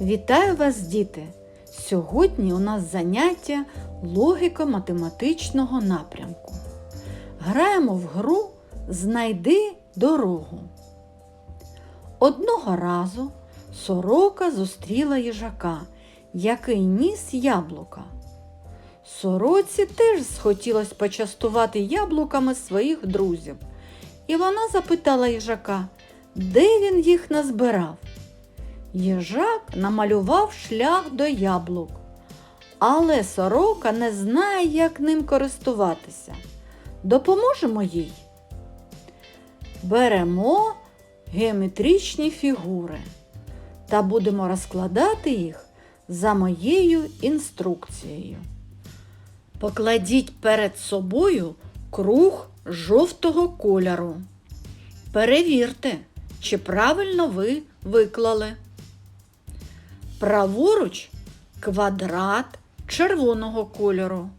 Вітаю вас, діти! Сьогодні у нас заняття логіко-математичного напрямку. Граємо в гру Знайди дорогу. Одного разу сорока зустріла їжака, який ніс яблука. Сороці теж схотілось почастувати яблуками своїх друзів, і вона запитала їжака, де він їх назбирав. Їжак намалював шлях до яблук, але сорока не знає, як ним користуватися. Допоможемо їй. Беремо геометричні фігури та будемо розкладати їх за моєю інструкцією. Покладіть перед собою круг жовтого кольору. Перевірте, чи правильно ви виклали. Праворуч квадрат червоного кольору.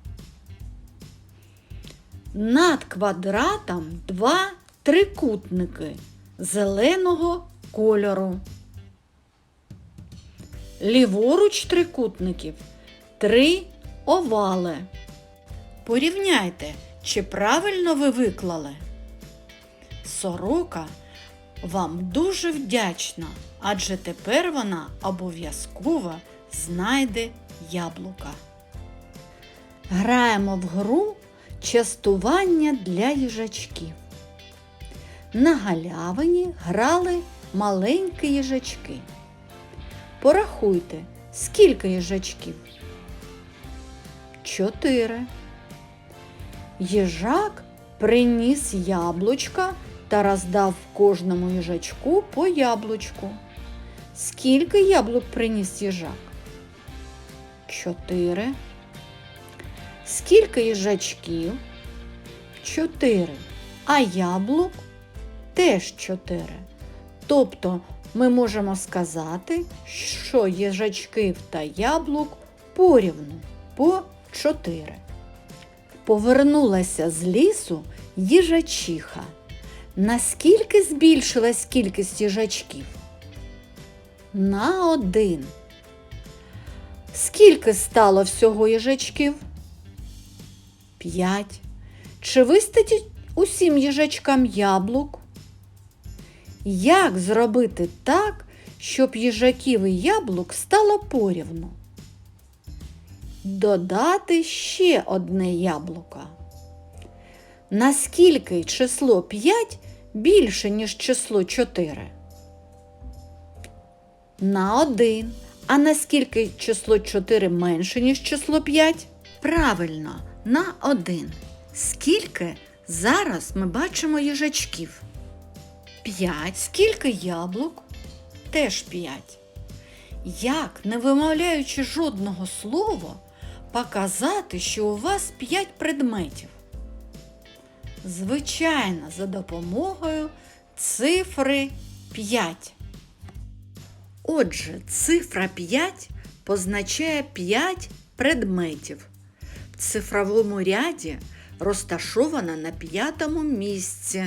Над квадратом два трикутники зеленого кольору. Ліворуч трикутників три овали. Порівняйте, чи правильно ви виклали. Сорока вам дуже вдячна, адже тепер вона обов'язково знайде яблука. Граємо в гру частування для їжачків. На галявині грали маленькі їжачки. Порахуйте, скільки їжачків? Чотири. Їжак приніс яблучка та роздав кожному їжачку по яблучку. Скільки яблук приніс їжак? Чотири. Скільки їжачків? Чотири. А яблук теж чотири. Тобто ми можемо сказати, що їжачків та яблук порівну по чотири. Повернулася з лісу їжачиха. Наскільки збільшилась кількість їжачків? На один. Скільки стало всього їжачків? П'ять. Чи вистачить усім їжачкам яблук? Як зробити так, щоб їжаків і яблук стало порівну? Додати ще одне яблуко. Наскільки число 5 більше, ніж число 4? На 1. А наскільки число 4 менше, ніж число 5? Правильно, на 1. Скільки зараз ми бачимо їжачків? 5. Скільки яблук? Теж 5. Як, не вимовляючи жодного слова, показати, що у вас 5 предметів? Звичайно, за допомогою цифри 5. Отже, цифра 5 позначає 5 предметів. В цифровому ряді розташована на п'ятому місці.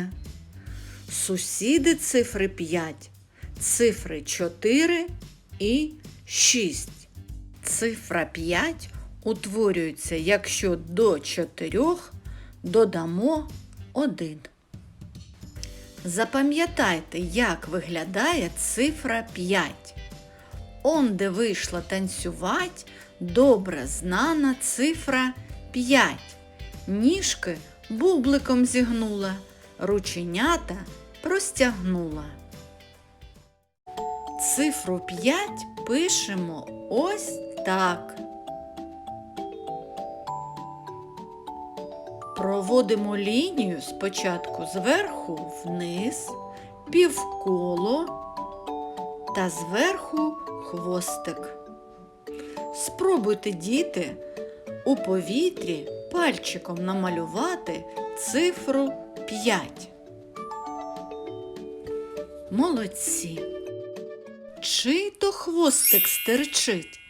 Сусіди цифри 5, цифри 4 і 6. Цифра 5 утворюється, якщо до 4 додамо 1. Запам'ятайте, як виглядає цифра 5. Он, де вийшла танцювать, добре знана цифра 5. Ніжки бубликом зігнула, рученята простягнула. Цифру 5 пишемо ось так. Проводимо лінію спочатку зверху вниз, півколо та зверху хвостик. Спробуйте, діти, у повітрі пальчиком намалювати цифру 5. Молодці. Чий то хвостик стерчить?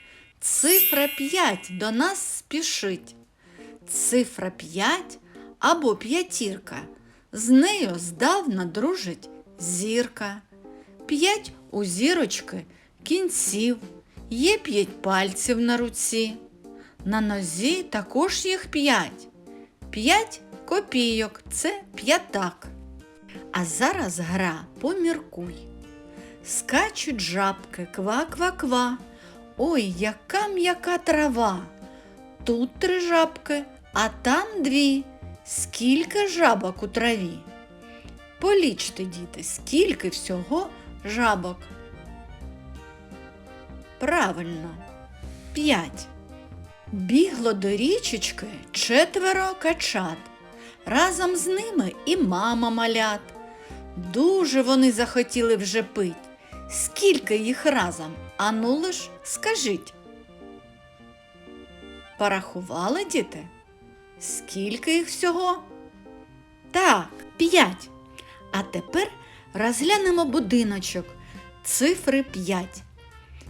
Цифра 5 до нас спішить. Цифра 5 або п'ятірка. З нею здавна дружить зірка. П'ять у зірочки кінців, Є п'ять пальців на руці. На нозі також їх п'ять. П'ять копійок це п'ятак. А зараз гра поміркуй. Скачуть жабки, ква-ква-ква. Ой, яка м'яка трава. Тут три жабки, а там дві. Скільки жабок у траві? Полічте, діти, скільки всього жабок. Правильно, п'ять. Бігло до річечки четверо качат. Разом з ними і мама малят. Дуже вони захотіли вже пить. Скільки їх разом? Ану лиш скажіть. Порахували діти? Скільки їх всього? Так, п'ять. А тепер розглянемо будиночок цифри 5.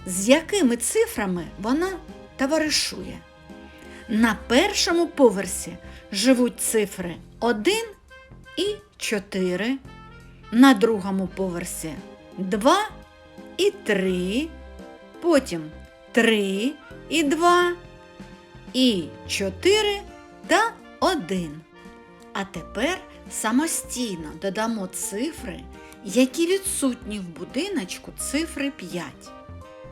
З якими цифрами вона товаришує? На першому поверсі живуть цифри 1 і 4. На другому поверсі 2 і 3. Потім 3 і 2 і 4 та 1. А тепер самостійно додамо цифри, які відсутні в будиночку цифри 5.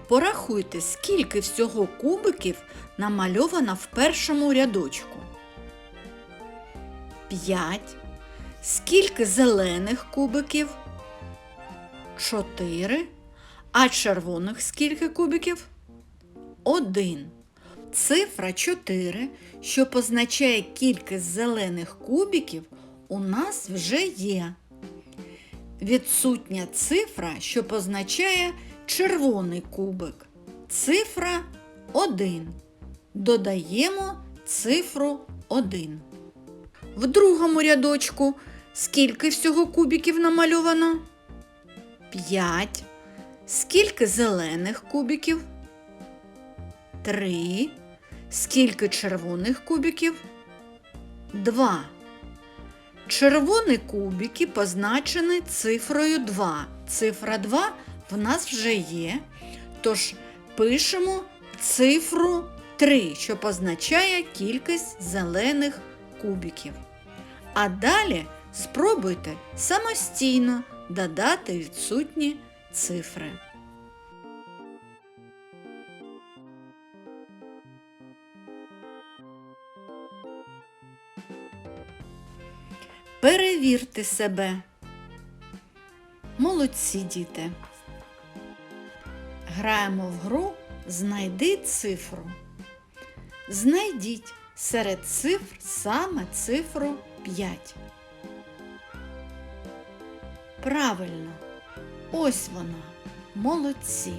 Порахуйте, скільки всього кубиків намальовано в першому рядочку. 5. Скільки зелених кубиків? 4. А червоних скільки кубиків? 1. Цифра 4, що позначає кількість зелених кубиків, у нас вже є. Відсутня цифра, що позначає червоний кубик. Цифра 1. Додаємо цифру 1. В другому рядочку скільки всього кубиків намальовано? 5. Скільки зелених кубиків? 3. Скільки червоних кубиків? 2. Червоні кубики позначені цифрою 2. Цифра 2 в нас вже є. Тож пишемо цифру 3, що позначає кількість зелених кубиків. А далі спробуйте самостійно додати відсутні цифри. Перевірте себе. Молодці діти. Граємо в гру Знайди цифру. Знайдіть серед цифр саме цифру 5. Правильно, ось вона. Молодці.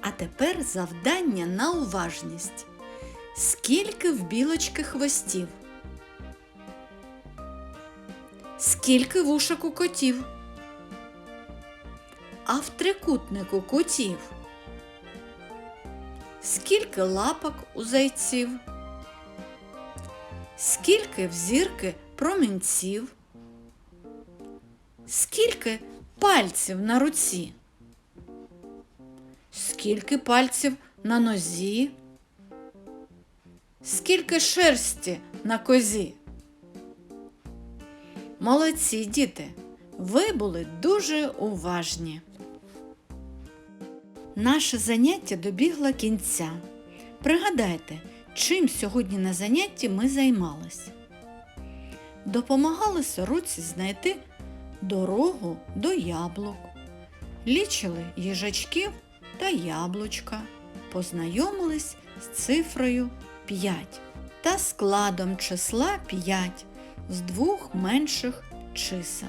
А тепер завдання на уважність. Скільки в білочки хвостів? Скільки вушок у котів? А в трикутнику кутів? Скільки лапок у зайців? Скільки в зірки промінців? Скільки пальців на руці? Скільки пальців на нозі? Скільки шерсті на козі? Молодці діти, ви були дуже уважні. Наше заняття добігло кінця. Пригадайте, чим сьогодні на занятті ми займалися. Допомагали сороці знайти дорогу до яблук, лічили їжачків та яблучка, познайомились з цифрою 5 та складом числа 5 з двох менших чисел.